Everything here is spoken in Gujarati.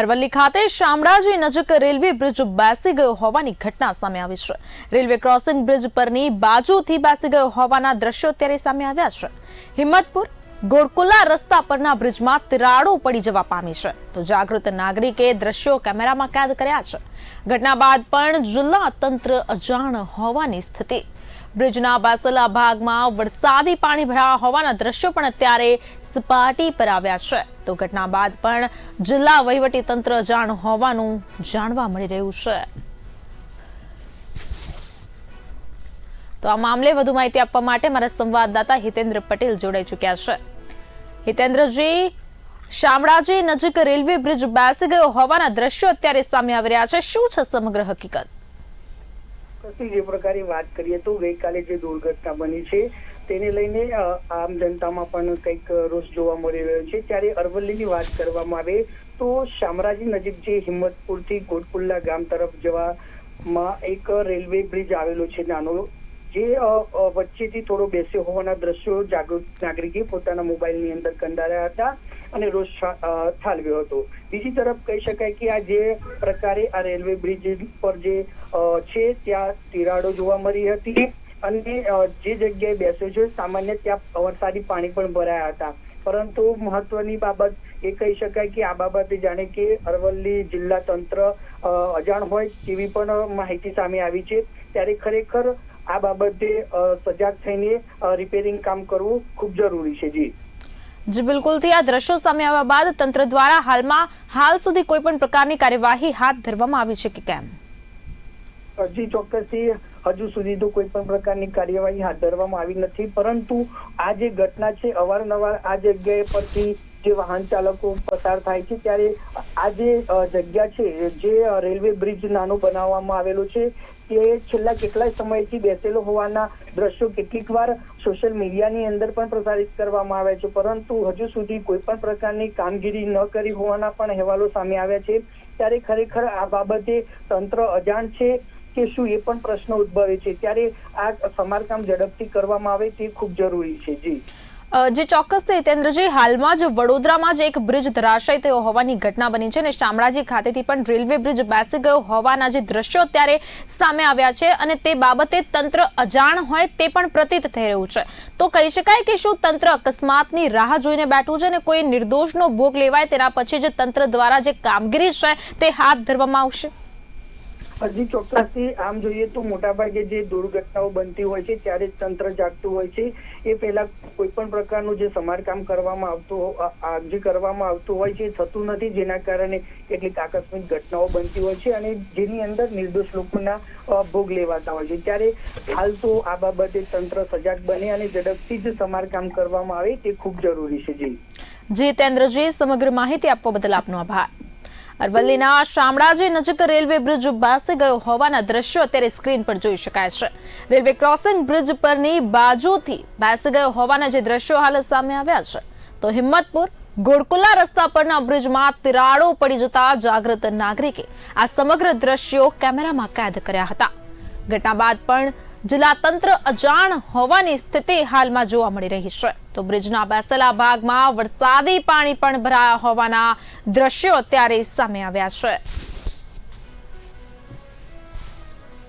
અરવલ્લી ખાતે શામળાજી નજીક રેલવે બ્રિજ બેસી ગયો હોવાની ઘટના સામે આવી છે. રેલવે ક્રોસિંગ બ્રિજ પરની બાજુથી બેસી ગયો હોવાના દ્રશ્યો અત્યારે સામે આવ્યા છે. હિંમતપુર ગોળકુલા રસ્તા પરના બ્રિજમાં તિરાડો પડી જવા પામી છે. તો જાગૃત નાગરિકે દ્રશ્યો કેમેરામાં કેદ કર્યા છે. ઘટના બાદ પણ જિલ્લા તંત્ર અજાણ હોવાની સ્થિતિ. બ્રિજના બાસલા ભાગમાં વરસાદી પાણી ભરા હોવાના દ્રશ્યો પણ અત્યારે સપાટી પર આવ્યા છે. તો ઘટના બાદ પણ જિલ્લા વહીવટી તંત્ર અજાણ હોવાનું જાણવા મળી રહ્યું છે. તો આ મામલે વધુ માહિતી આપવા માટે મારા સંવાદદાતા હિતેન્દ્ર પટેલ જોડાઈ ચૂક્યા છે. હિતેન્દ્રજી, શામળાજી નજીક રેલવે બ્રિજ બેસી ગયો હોવાના દ્રશ્યો અત્યારે સામે આવી રહ્યા છે. શું છે સમગ્ર હકીકત? જે પ્રકારે વાત કરીએ તો ગઈકાલે જે દુર્ઘટના બની છે, તેને લઈને આમ જનતામાં પણ કંઈક રોષ જોવા મળી રહ્યો છે. ત્યારે અરવલ્લીની વાત કરવામાં આવે તો શામરાજી નજીક જે હિંમતપુરથી ગોડકુલ્લા ગામ તરફ જવામાં એક રેલવે બ્રિજ આવેલો છે, નાનો જે વચ્ચેથી થોડો બેસ્યો હોવાના દ્રશ્યો જાગૃત નાગરિકે પોતાના મોબાઈલની અંદર કંડાર્યા હતા અને રોષ ઠાલવ્યો હતો. બીજી તરફ કહી શકાય કે આ જે પ્રકારે આ રેલવે બ્રિજ પર જે છે, ત્યાં તિરાડો જોવા મળી હતી અને જે જગ્યાએ બેસ્યો છે, સામાન્ય ત્યાં વરસાદી પાણી પણ ભરાયા હતા. પરંતુ મહત્વની બાબત એ કહી શકાય કે આ બાબતે જાણે કે અરવલ્લી જિલ્લા તંત્ર અજાણ હોય તેવી પણ માહિતી સામે આવી છે. ત્યારે ખરેખર આ બાબતે સજાગ થઈને રિપેરિંગ કામ કરવું ખૂબ જરૂરી છે જી. જી બિલકુલથી આ દ્રશ્યો સામે આવ્યા બાદ તંત્ર દ્વારા હાલમાં હાલ સુધી કોઈ પણ પ્રકારની કાર્યવાહી હાથ ધરવામાં આવી છે કે કેમ? જી ચોક્કસથી હજુ સુધી તો કોઈ પણ પ્રકારની કાર્યવાહી હાથ ધરવામાં આવી નથી પરંતુ આ જે ઘટના છે અવારનવાર આ જગ્યાએ પરથી જે વાહન ચાલકો પસાર થાય છે ત્યારે આ જે જગ્યા છે, જે રેલવે બ્રિજ નાનો બનાવવામાં આવેલો છે, તે છેલ્લા કેટલાય સમયથી બેસેલો હોવાના દ્રશ્યો કેટલીક વાર સોશિયલ મીડિયાની અંદર પણ પ્રસારિત કરવામાં આવ્યા છે. પરંતુ હજુ સુધી કોઈ પણ પ્રકારની કામગીરી ન કરી હોવાના પણ અહેવાલો સામે આવ્યા છે. ત્યારે ખરેખર આ બાબતે તંત્ર અજાણ છે કે શું એ પણ પ્રશ્ન ઉદ્ભવે છે. ત્યારે આ સમારકામ ઝડપથી કરવામાં આવે તે ખૂબ જરૂરી છે. જી. જે ચોક્કસ છે, હિતેન્દ્રજી, હાલમાં જ વડોદરામાં જ એક બ્રિજ ધરાશય થયો હોવાની ઘટના બની છે અને શામળાજી ખાતેથી પણ રેલવે બ્રિજ બેસી ગયો હોવાના જે દ્રશ્યો અત્યારે સામે આવ્યા છે અને તે બાબતે તંત્ર અજાણ હોય તે પણ પ્રતીત થઈ રહ્યું છે. તો કહી શકાય કે શું તંત્ર અકસ્માતની રાહ જોઈને બેઠું છે અને કોઈ નિર્દોષનો ભોગ લેવાય તેના પછી જે તંત્ર દ્વારા જે કામગીરી છે તે હાથ ધરવામાં આવશે? હજી ચોક્કસથી આમ જોઈએ તો મોટાભાગે જે દુર્ઘટનાઓ બનતી હોય છે, ત્યારે જ તંત્ર જાગતું હોય છે. એ પહેલા કોઈ પણ પ્રકારનું જે સમારકામ કરવામાં આવતું જે કરવામાં આવતું હોય છે થતું નથી. જેના કારણે કેટલીક આકસ્મિક ઘટનાઓ બનતી હોય છે અને જેની અંદર નિર્દોષ લોકોના ભોગ લેવાતા હોય છે. ત્યારે હાલ તો આ બાબતે તંત્ર સજાગ બને અને ઝડપથી જ સમારકામ કરવામાં આવે તે ખૂબ જરૂરી છે. જી. જી તેન્દ્રજી સમગ્ર માહિતી આપવા બદલ આપનો આભાર. અરવલ્લીના શામળાજી નજીક રેલવે બ્રિજ બાસી ગયો હોવાના દ્રશ્યો અત્યારે સ્ક્રીન પર જોઈ શકાય છે. રેલવે ક્રોસિંગ બ્રિજ પરની બાજુથી બાસી ગયો હોવાના જે દ્રશ્યો હાલ સામે આવ્યા છે. તો હિંમતપુર ગોળકુલા રસ્તા પરના બ્રિજમાં તિરાડો પડી જતા જાગૃત નાગરિકે આ સમગ્ર દ્રશ્યો કેમેરામાં કેદ કર્યા હતા. ઘટના બાદ પણ જિલ્લા તંત્ર અજાણ હોવાની સ્થિતિ હાલમાં જોવા મળી રહી છે. તો બ્રિજના બેસેલા ભાગમાં વરસાદી પાણી પણ ભરાયા હોવાના દ્રશ્યો અત્યારે સામે આવ્યા છે.